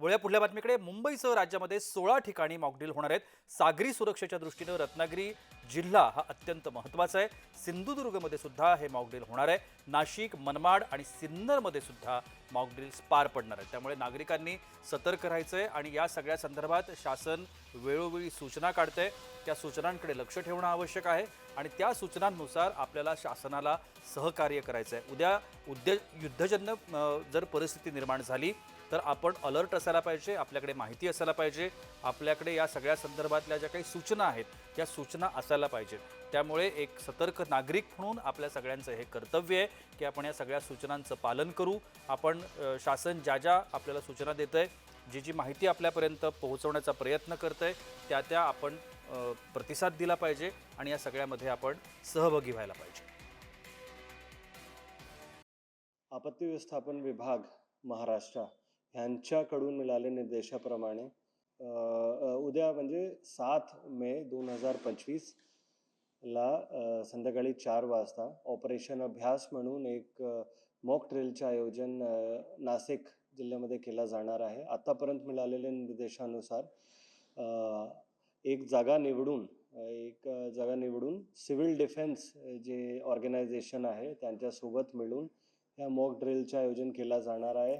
वळ्या पुढल्या बातमीकडे. मुंबईसह राज्यामध्ये सोळा ठिकाणी मॉकड्रिल होणार आहेत. सागरी सुरक्षेच्या दृष्टीनं रत्नागिरी जिल्हा हा अत्यंत महत्त्वाचा आहे. सिंधुदुर्गमध्ये सुद्धा हे मॉकड्रिल होणार आहे. नाशिक मनमाड आणि सिन्नरमध्ये सुद्धा मॉकड्रिल्स पार पडणार आहेत. त्यामुळे नागरिकांनी सतर्क राहायचं आहे आणि या सगळ्या संदर्भात शासन वेळोवेळी सूचना काढतंय. त्या सूचनांकडे लक्ष ठेवणं आवश्यक आहे आणि त्या सूचनांनुसार आपल्याला शासनाला सहकार्य करायचं आहे उद्या उद्य युद्धजन्य जर परिस्थिती निर्माण झाली तर आपण अलर्ट असायला पाहिजे आपल्याकडे माहिती असायला पाहिजे आपल्याकडे या सगळ्या संदर्भातल्या ज्या काही सूचना आहेत त्या सूचना असायला पाहिजेत त्यामुळे एक सतर्क नागरिक म्हणून आपल्या सगळ्यांचं हे कर्तव्य आहे की आपण या सगळ्या सूचनांचं पालन करू. आपण शासन ज्या ज्या आपल्याला सूचना देत आहे जी जी माहिती आपल्यापर्यंत पोहोचवण्याचा प्रयत्न करत आहे त्या त्या आपण प्रतिसाद दिला पाहिजे आणि या सगळ्यामध्ये आपण सहभागी व्हायला पाहिजे. आपत्ती व्यवस्थापन विभाग महाराष्ट्र. ह्यांच्याकडून मिळाल्या निर्देशाप्रमाणे उद्या म्हणजे सात मे दोन हजार पंचवीस ला संध्याकाळी चार वाजता ऑपरेशन अभ्यास म्हणून एक मॉक ट्रेलचे आयोजन नाशिक जिल्ह्यामध्ये केला जाणार आहे. आतापर्यंत मिळालेल्या निर्देशानुसार एक जागा निवडून एक जागा निवडून सिव्हिल डिफेन्स जे ऑर्गनायझेशन आहे त्यांच्यासोबत मिळून या मॉक ड्रिलचं आयोजन केला जाणार आहे.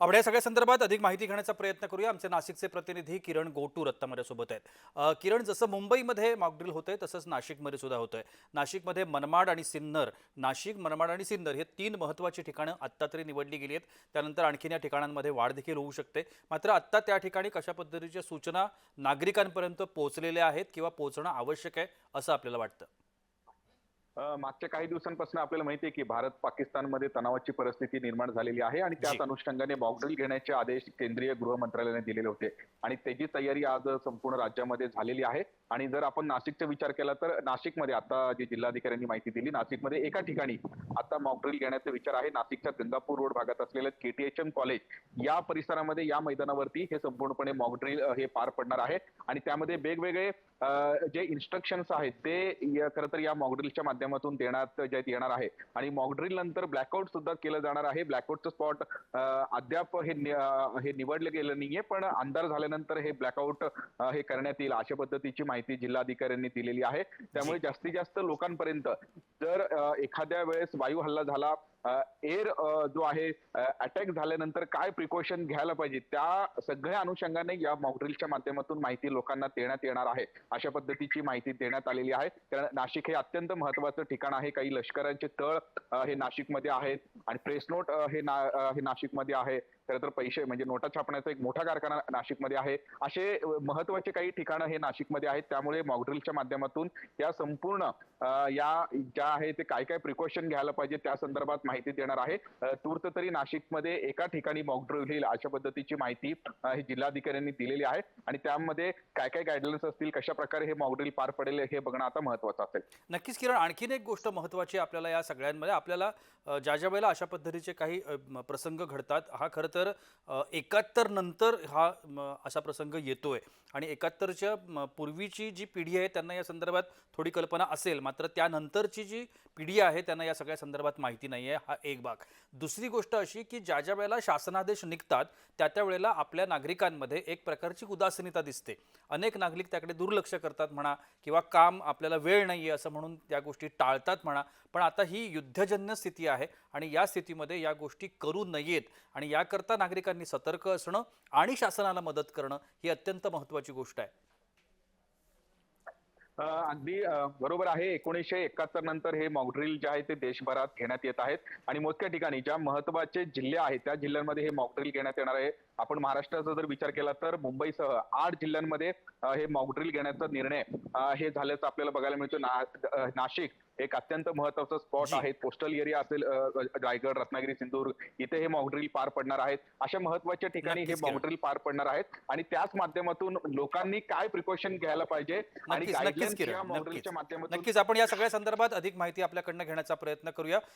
आपण या सगळ्या संदर्भात अधिक माहिती घेण्याचा प्रयत्न करूया. आमचे नाशिकचे प्रतिनिधी किरण गोटू रत्तामध्ये माझ्यासोबत आहेत. किरण जसं मुंबईमध्ये मॉकड्रिल होतंय तसंच नाशिकमध्ये सुद्धा होतंय. नाशिकमध्ये मनमाड आणि सिन्नर नाशिक मनमाड आणि सिन्नर हे तीन महत्त्वाची ठिकाणं आत्ता तरी निवडली गेली आहेत. त्यानंतर आणखीन या ठिकाणांमध्ये वाढ देखील होऊ शकते. मात्र आत्ता त्या ठिकाणी कशा पद्धतीच्या सूचना नागरिकांपर्यंत पोहोचलेल्या आहेत किंवा पोहोचणं आवश्यक आहे असं आपल्याला वाटतं? मागच्या काही दिवसांपासून आपल्याला माहिती आहे की भारत पाकिस्तानमध्ये तणावाची परिस्थिती निर्माण झालेली आहे आणि त्याच. अनुषंगाने मॉकड्रिल घेण्याचे आदेश केंद्रीय गृह मंत्रालयाने दिलेले होते. आणि त्याची तयारी आज संपूर्ण राज्यामध्ये झालेली आहे. आणि जर आपण नाशिकचा विचार केला तर नाशिकमध्ये आता जी जिल्हाधिकाऱ्यांनी माहिती दिली नाशिकमध्ये एका ठिकाणी आता मॉकड्रिल घेण्याचा विचार आहे. नाशिकच्या गंगापूर रोड भागात असलेलं केटीएचएम कॉलेज या परिसरामध्ये या मैदानावरती हे संपूर्णपणे मॉकड्रिल हे पार पडणार आहे. आणि त्यामध्ये वेगवेगळे जे इन्स्ट्रक्शन्स आहेत ते खरं तर या मॉकड्रिलच्या माध्यमातून देण्यात जे येणार आहे. आणि मॉकड्रिल नंतर ब्लॅकआउट सुद्धा केलं जाणार आहे. ब्लॅकआउटचं स्पॉट अद्याप हे हे निवडलं गेलं नाहीये पण अंधार झाल्यानंतर हे ब्लॅकआउट हे करण्यात येईल अशा पद्धतीची माहिती जिल्हाधिकाऱ्यांनी दिलेली आहे. त्यामुळे जास्तीत जास्त लोकांपर्यंत जर एखाद्या वेळेस वायू हल्ला झाला एअर जो आहे अटॅक झाल्यानंतर काय प्रिकॉशन घ्यायला पाहिजे? त्या सगळ्या अनुषंगाने या मॉकड्रिलच्या माध्यमातून माहिती लोकांना देण्यात येणार आहे. अशा पद्धतीची माहिती देण्यात आलेली आहे. कारण नाशिक हे अत्यंत महत्वाचं ठिकाण आहे. काही लष्करांचे तळ हे नाशिकमध्ये आहेत आणि प्रेस नोट हे ना हे नाशिकमध्ये आहे. खरं तर पैसे म्हणजे नोटा छापण्याचा एक मोठा कारखाना नाशिकमध्ये आहे. असे महत्त्वाचे काही ठिकाणं हे नाशिकमध्ये आहेत. त्यामुळे मॉकड्रिलच्या माध्यमातून या संपूर्ण या ज्या आहे ते काय काय प्रिकॉशन घ्यायला पाहिजे त्या संदर्भात माहिती देणार आहे. तूर्त तरी नाशिकमध्ये एका ठिकाणी मॉकड्रिल होईल अशा पद्धतीची माहिती हे जिल्हाधिकाऱ्यांनी दिलेली आहे आणि त्यामध्ये काय काय गाईडलाईन्स असतील कशा प्रकारे हे मॉकड्रिल पार पडेल हे बघणं आता महत्वाचं असेल. नक्कीच किरण आणखीन एक गोष्ट महत्त्वाची आपल्याला या सगळ्यांमध्ये. आपल्याला ज्या ज्या वेळेला अशा पद्धतीचे काही प्रसंग घडतात हा खरं तर एकाहत्तर नंतर हा असा प्रसंग येतोय. आणि एकाहत्तरच्या पूर्वीची जी पिढी आहे त्यांना या संदर्भात थोडी कल्पना असेल. मात्र त्यानंतरची जी पिढी आहे त्यांना या सगळ्या संदर्भात माहिती नाही आहे हा एक भाग. दुसरी गोष्ट अशी की ज्या ज्या वेळेला शासनादेश निघतात त्या त्या वेळेला आपल्या नागरिकांमध्ये एक प्रकारची उदासीनता दिसते. अनेक नागरिक त्याकडे दुर्लक्ष करतात म्हणा किंवा काम आपल्याला वेळ नाही आहे असं म्हणून त्या गोष्टी टाळतात म्हणा. पण आता ही युद्धजन्य स्थिती आहे आणि या स्थितीमध्ये या गोष्टी करू नयेत आणि याकरता नागरिकांनी सतर्क असणं आणि शासनाला मदत करणं ही अत्यंत महत्त्वाची गोष्ट आहे. अगदी बरोबर आहे. एकोणीसशे एकाहत्तर नंतर हे मॉकड्रिल जे आहे ते देशभरात घेण्यात येत आहेत. आणि मोजक्या ठिकाणी ज्या महत्त्वाचे जिल्हे आहेत त्या जिल्ह्यांमध्ये हे मॉकड्रिल घेण्यात येणार आहे. आपण महाराष्ट्राचा जर विचार केला तर मुंबईसह आठ जिल्ह्यांमध्ये हे मॉकड्रिल घेण्याचा निर्णय हे झाल्याचं आपल्याला बघायला मिळतो. ना नाशिक एक अत्यंत महत्वाचं स्पॉट. आहे. पोस्टल एरिया असेल रायगड रत्नागिरी सिंधुदुर्ग इथे हे मॉकड्रिल पार पडणार आहेत. अशा महत्त्वाच्या ठिकाणी हे. मॉकड्रिल पार पडणार आहेत. आणि त्याच माध्यमातून लोकांनी काय प्रिकॉशन घ्यायला पाहिजे आणि नक्कीच आपण या सगळ्या संदर्भात अधिक माहिती आपल्याकडनं घेण्याचा प्रयत्न करूया.